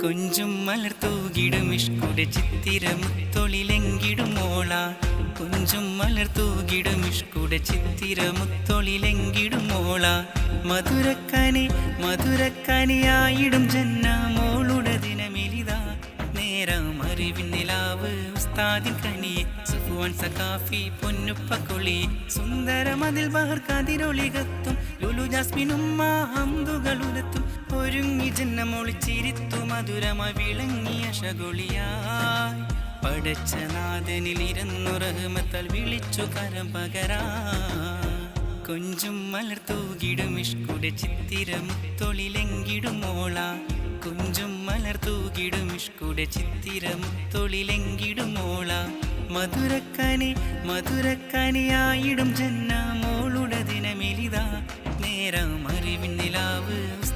കൊഞ്ചും മലർ തൂകിടും ഇഷ്കുടെ ചിത്തിരമുത്തൊളിലെങ്കിടും മോള കൊഞ്ചും മലർ തൂകിടും ഇഷ്കുടെ ചിത്തിരമുത്തൊളിലെങ്കിടും മോള മധുരക്കനി മധുരക്കനിയായിടും ജന്ന മോളുടെ ദിനമെലിതാ. നേരം അറിവിൻ നിലാവ് ഉസ്താദിൻ കനി സുഫുവാൻ സഖാഫി പൊന്നുപ്പക്കൊളി സുന്ദരമതിൽ ബഹർ ലുലു ജാസ്മിനും ഹംദുകളുരത്തും ഒരുങ്ങി ജന്മൊളിച്ചിരിത്തു മധുരമായി വിളങ്ങിയ ശകുളിയായി. പടച്ച നാഥനിൽ ഇരുന്നു റഹ്മത്താൽ വിളിച്ചു കരം പകരാ കൊഞ്ചും മലർത്തൂകിടും ഇഷ്കുടെ ചിത്തിരമുത്തൊളിലെങ്കിടും മോള കൊഞ്ചും മലർത്തൂകിടും ഇഷ്കുടെ ചിത്തിരമുത്തൊളിലെങ്കിടും മോള മധുരക്കനി മധുരക്കനിയായിടും ജന്ന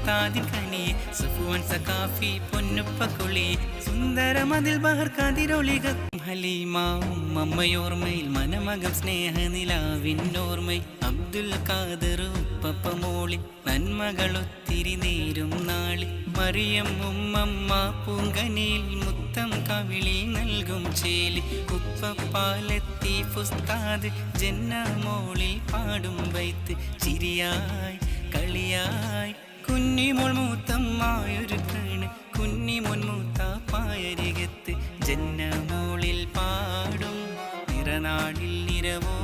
നിലാവ് കനി സുഫുവൻ സഖാഫി പൊന്നുപ്പക്കൊളി. സുന്ദരമതിൽ ബഹർ കതിരൊളിക ഹലീമാവും അമ്മയോർമ്മയിൽ മനമകം സ്നേഹനിലാവിന്നോർമ്മയിൽ അബ്ദുൽ ഖാദർ ഉപ്പപ്പ മോളി നന്മകളൊത്തിരി നേരും നാളി മറിയം ഉമ്മമ്മ പൂങ്കനിയിൽ മുത്തം കവിളി നൽകും ചേലി. ഉപ്പപ്പാലെത്തി ഫുസ്താദ് ജന്ന മോളിൽ പാടും വൈത്ത് ചിരിയായി കളിയായി കുഞ്ഞിമോൾ മൂത്തമ്മായൊരുക്കാണ് കുഞ്ഞിമോൻ മൂത്താപ്പായരികത്ത് ജന്മമോളിൽ പാടും. നിറനാടിൽ നിരവോ